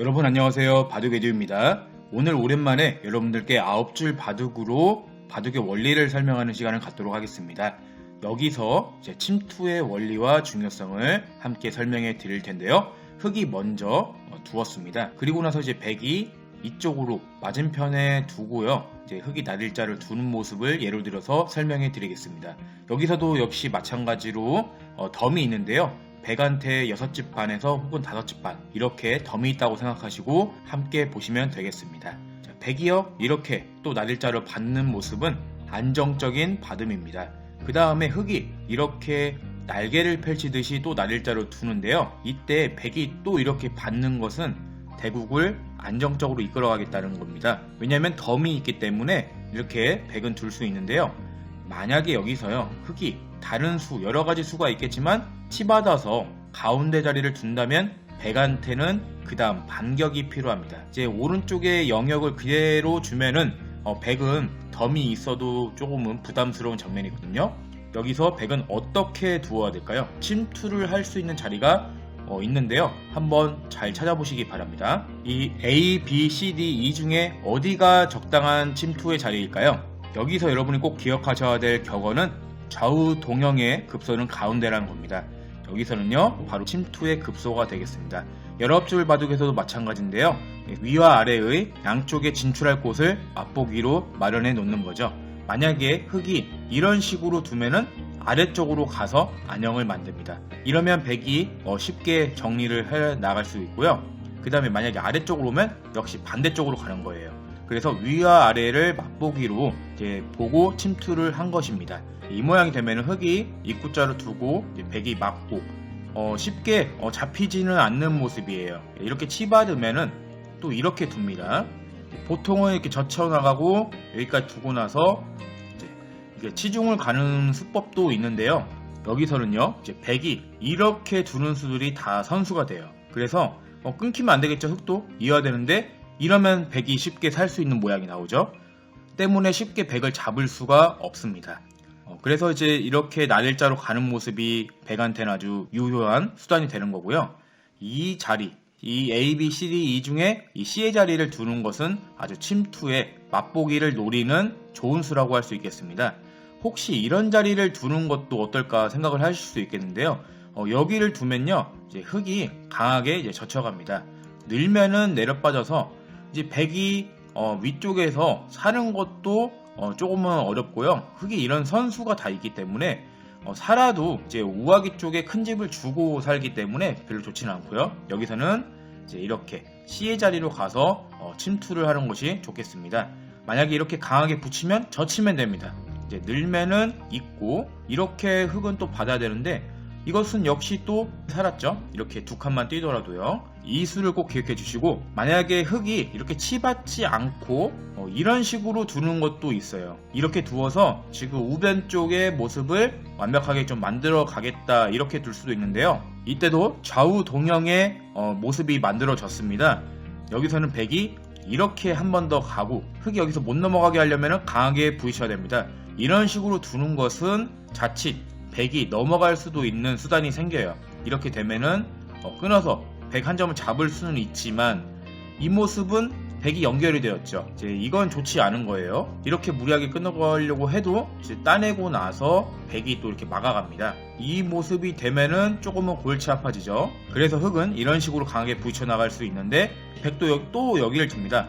여러분 안녕하세요. 바둑 에듀입니다. 오늘 오랜만에 여러분들께 아홉 줄 바둑으로 바둑의 원리를 설명하는 시간을 갖도록 하겠습니다. 여기서 침투의 원리와 중요성을 함께 설명해 드릴 텐데요. 흙이 먼저 어, 두었습니다. 그리고 나서 이제 백이 이쪽으로 맞은편에 두고요. 이제 흙이 나릴자를 두는 모습을 예로 들어서 설명해 드리겠습니다. 여기서도 역시 마찬가지로 어, 덤이 있는데요 백한테 6집 반에서 혹은 5집 반 이렇게 덤이 있다고 생각하시고 함께 보시면 되겠습니다. 자, 백이요 이렇게 또 나릴자를 받는 모습은 안정적인 받음입니다. 그 다음에 흙이 이렇게 날개를 펼치듯이 또 나릴자를 두는데요. 이때 백이 또 이렇게 받는 것은 대국을 안정적으로 이끌어가겠다는 겁니다. 왜냐하면 덤이 있기 때문에 이렇게 백은 둘 수 있는데요. 만약에 여기서요 흙이 다른 수 여러 가지 수가 있겠지만 치받아서 가운데 자리를 둔다면 백한테는 그 다음 반격이 필요합니다. 이제 오른쪽에 영역을 그대로 주면은 어, 백은 덤이 있어도 조금은 부담스러운 장면이거든요. 여기서 백은 어떻게 두어야 될까요? 침투를 할 수 있는 자리가 어, 있는데요. 한번 잘 찾아보시기 바랍니다. 이 A, B, C, D 이 중에 어디가 적당한 침투의 자리일까요? 여기서 여러분이 꼭 기억하셔야 될 격언은 좌우 동형의 급소는 가운데라는 겁니다. 여기서는요, 바로 침투의 급소가 되겠습니다. 여러 줄 바둑에서도 마찬가지인데요. 위와 아래의 양쪽에 진출할 곳을 맛보기로 마련해 놓는 거죠. 만약에 흙이 이런 식으로 두면은 아래쪽으로 가서 안형을 만듭니다. 이러면 백이 어, 쉽게 정리를 해 나갈 수 있고요. 그 다음에 만약에 아래쪽으로 오면 역시 반대쪽으로 가는 거예요. 그래서 위와 아래를 맛보기로 이제 보고 침투를 한 것입니다. 이 모양이 되면 흙이 입구자로 두고 백이 맞고 어, 쉽게 어, 잡히지는 않는 모습이에요. 이렇게 치받으면은 또 이렇게 둡니다. 보통은 이렇게 젖혀 나가고 여기까지 두고 나서 이제 치중을 가는 수법도 있는데요. 여기서는요, 이제 백이 이렇게 두는 수들이 다 선수가 돼요. 그래서 어, 끊기면 안 되겠죠. 흙도 이어야 되는데 이러면 백이 쉽게 살 수 있는 모양이 나오죠. 때문에 쉽게 백을 잡을 수가 없습니다. 어, 그래서 이제 이렇게 날일자로 가는 모습이 백한테는 아주 유효한 수단이 되는 거고요. 이 자리, 이 A, B, C, D, E 중에 이 C의 자리를 두는 것은 아주 침투에 맛보기를 노리는 좋은 수라고 할 수 있겠습니다. 혹시 이런 자리를 두는 것도 어떨까 생각을 하실 수 있겠는데요. 어, 여기를 두면요, 흙이 강하게 젖혀갑니다. 늘면은 내려 빠져서 이제 백이 어, 위쪽에서 사는 것도 어, 조금은 어렵고요. 흙이 이런 선수가 다 있기 때문에 어, 살아도 이제 우아기 쪽에 큰 집을 주고 살기 때문에 별로 좋지는 않고요. 여기서는 이제 이렇게 C의 자리로 가서 어, 침투를 하는 것이 좋겠습니다. 만약에 이렇게 강하게 붙이면 젖히면 됩니다. 이제 늘면은 있고 이렇게 흙은 또 받아야 되는데 이것은 역시 또 살았죠. 이렇게 두 칸만 뛰더라도요. 이 수를 꼭 기억해 주시고 만약에 흙이 이렇게 치받지 않고 어, 이런 식으로 두는 것도 있어요. 이렇게 두어서 지금 우변 쪽의 모습을 완벽하게 좀 만들어 가겠다 이렇게 둘 수도 있는데요. 이때도 좌우 동형의 어, 모습이 만들어졌습니다. 여기서는 백이 이렇게 한 번 더 가고 흙이 여기서 못 넘어가게 하려면 강하게 부딪혀야 됩니다. 이런 식으로 두는 것은 자칫 백이 넘어갈 수도 있는 수단이 생겨요. 이렇게 되면은 어, 끊어서 백한 점을 잡을 수는 있지만 이 모습은 백이 연결이 되었죠. 이제 이건 좋지 않은 거예요. 이렇게 무리하게 끊어가려고 해도 이제 따내고 나서 백이 또 이렇게 막아갑니다. 이 모습이 되면은 조금은 골치 아파지죠. 그래서 흙은 이런 식으로 강하게 부딪혀 나갈 수 있는데 백도 여, 또 여기를 줍니다.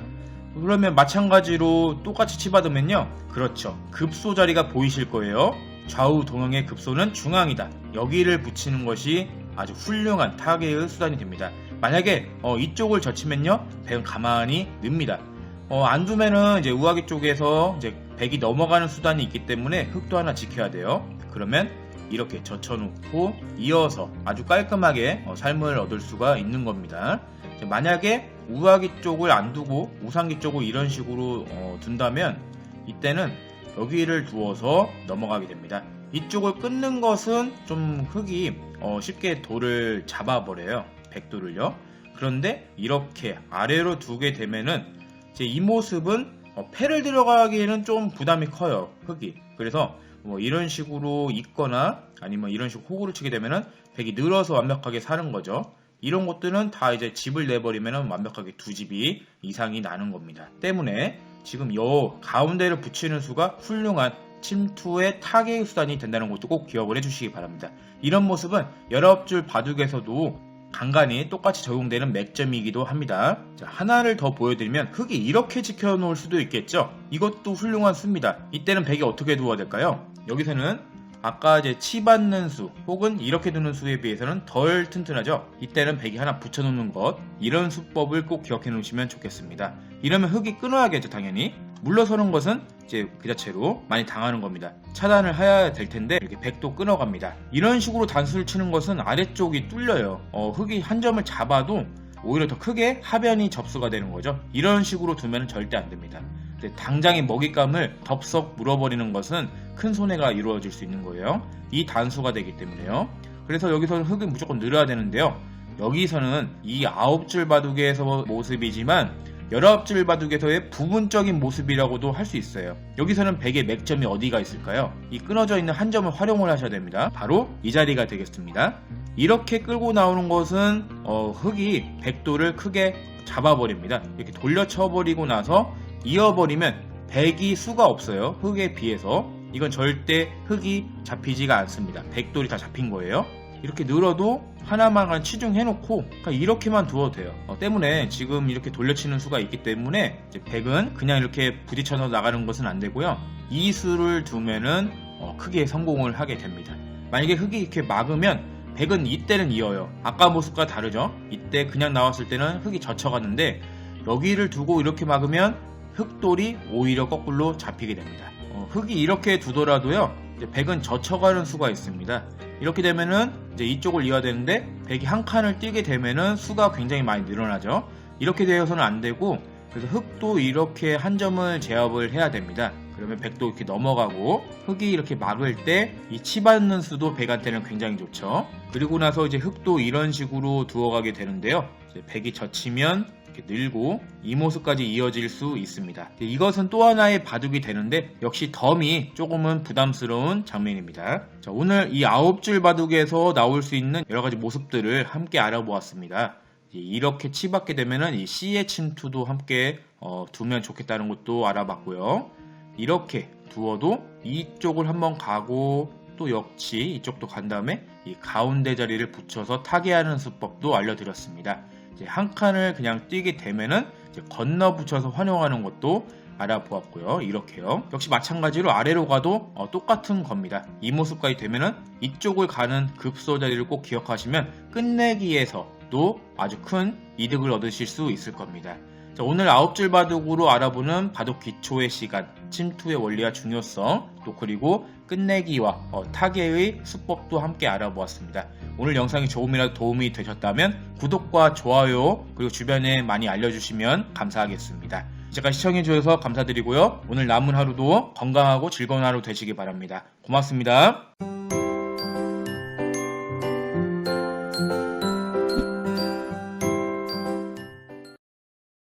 그러면 마찬가지로 똑같이 치받으면요. 그렇죠. 급소 자리가 보이실 거예요. 좌우 동형의 급소는 중앙이다. 여기를 붙이는 것이 아주 훌륭한 타겟의 수단이 됩니다. 만약에 어, 이쪽을 젖히면요, 백은 가만히 늡니다. 어, 안 두면은 이제 우아기 쪽에서 이제 백이 넘어가는 수단이 있기 때문에 흙도 하나 지켜야 돼요. 그러면 이렇게 젖혀놓고 이어서 아주 깔끔하게 어, 삶을 얻을 수가 있는 겁니다. 만약에 우아기 쪽을 안 두고 우상기 쪽을 이런 식으로 어, 둔다면 이때는 여기를 두어서 넘어가게 됩니다. 이쪽을 끊는 것은 좀 흙이 어, 쉽게 돌을 잡아버려요. 백도를요. 그런데 이렇게 아래로 두게 되면은 이 모습은 어, 패를 들어가기에는 좀 부담이 커요. 흙이. 그래서 뭐 이런 식으로 있거나 아니면 이런 식으로 호구를 치게 되면은 백이 늘어서 완벽하게 사는 거죠. 이런 것들은 다 이제 집을 내버리면 완벽하게 두 집이 이상이 나는 겁니다. 때문에 지금 요 가운데를 붙이는 수가 훌륭한 침투의 타겟 수단이 된다는 것도 꼭 기억을 해주시기 바랍니다. 이런 모습은 19줄 바둑에서도 간간히 똑같이 적용되는 맥점이기도 합니다. 자, 하나를 더 보여드리면 흙이 이렇게 지켜놓을 수도 있겠죠. 이것도 훌륭한 수입니다. 이때는 백이 어떻게 두어야 될까요? 여기서는 아까 이제 치 받는 수 혹은 이렇게 두는 수에 비해서는 덜 튼튼하죠. 이때는 백이 하나 붙여놓는 것 이런 수법을 꼭 기억해 놓으시면 좋겠습니다. 이러면 흙이 끊어야겠죠 당연히. 물러서는 것은 이제 그 자체로 많이 당하는 겁니다. 차단을 해야 될 텐데 이렇게 백도 끊어갑니다. 이런 식으로 단수를 치는 것은 아래쪽이 뚫려요. 어, 흙이 한 점을 잡아도 오히려 더 크게 하변이 접수가 되는 거죠. 이런 식으로 두면 절대 안 됩니다. 근데 당장의 먹잇감을 덥석 물어버리는 것은 큰 손해가 이루어질 수 있는 거예요. 이 단수가 되기 때문에요. 그래서 여기서는 흙은 무조건 늘어야 되는데요. 여기서는 이 아홉 줄 바둑에서 모습이지만 열아홉 줄 바둑에서의 부분적인 모습이라고도 할 수 있어요. 여기서는 백의 맥점이 어디가 있을까요? 이 끊어져 있는 한 점을 활용을 하셔야 됩니다. 바로 이 자리가 되겠습니다. 이렇게 끌고 나오는 것은 어, 흙이 백도를 크게 잡아버립니다. 이렇게 돌려쳐버리고 나서 이어버리면 백이 수가 없어요. 흙에 비해서 이건 절대 흙이 잡히지가 않습니다. 백돌이 다 잡힌 거예요. 이렇게 늘어도 하나만 치중해놓고 그냥 이렇게만 두어도 돼요. 어, 때문에 지금 이렇게 돌려치는 수가 있기 때문에 이제 백은 그냥 이렇게 부딪혀서 나가는 것은 안 되고요. 이 수를 두면은 어, 크게 성공을 하게 됩니다. 만약에 흙이 이렇게 막으면 백은 이때는 이어요. 아까 모습과 다르죠? 이때 그냥 나왔을 때는 흙이 젖혀갔는데 여기를 두고 이렇게 막으면 흙돌이 오히려 거꾸로 잡히게 됩니다. 어, 흙이 이렇게 두더라도요. 이제 백은 젖혀가는 수가 있습니다. 이렇게 되면은 이제 이쪽을 이어야 되는데 백이 한 칸을 뛰게 되면은 수가 굉장히 많이 늘어나죠. 이렇게 되어서는 안 되고 그래서 흙도 이렇게 한 점을 제압을 해야 됩니다. 그러면 백도 이렇게 넘어가고 흙이 이렇게 막을 때 이 치받는 수도 백한테는 굉장히 좋죠. 그리고 나서 이제 흙도 이런 식으로 두어가게 되는데요. 백이 젖히면 늘고 이 모습까지 이어질 수 있습니다. 이것은 또 하나의 바둑이 되는데 역시 덤이 조금은 부담스러운 장면입니다. 자, 오늘 이 아홉 줄 바둑에서 나올 수 있는 여러 가지 모습들을 함께 알아보았습니다. 이렇게 치받게 되면은 이 C의 침투도 함께 어, 두면 좋겠다는 것도 알아봤고요. 이렇게 두어도 이쪽을 한번 가고 또 역시 이쪽도 간 다음에 이 가운데 자리를 붙여서 타개하는 수법도 알려드렸습니다. 한 칸을 그냥 뛰게 되면은 건너 붙여서 활용하는 것도 알아보았고요. 이렇게요. 역시 마찬가지로 아래로 가도 어, 똑같은 겁니다. 이 모습까지 되면은 이쪽을 가는 급소 자리를 꼭 기억하시면 끝내기에서도 아주 큰 이득을 얻으실 수 있을 겁니다. 자, 오늘 아홉 줄 바둑으로 알아보는 바둑 기초의 시간, 침투의 원리와 중요성, 또 그리고 끝내기와 어, 타개의 수법도 함께 알아보았습니다. 오늘 영상이 조금이라도 도움이 되셨다면 구독과 좋아요 그리고 주변에 많이 알려주시면 감사하겠습니다. 이제까지 시청해주셔서 감사드리고요. 오늘 남은 하루도 건강하고 즐거운 하루 되시기 바랍니다. 고맙습니다.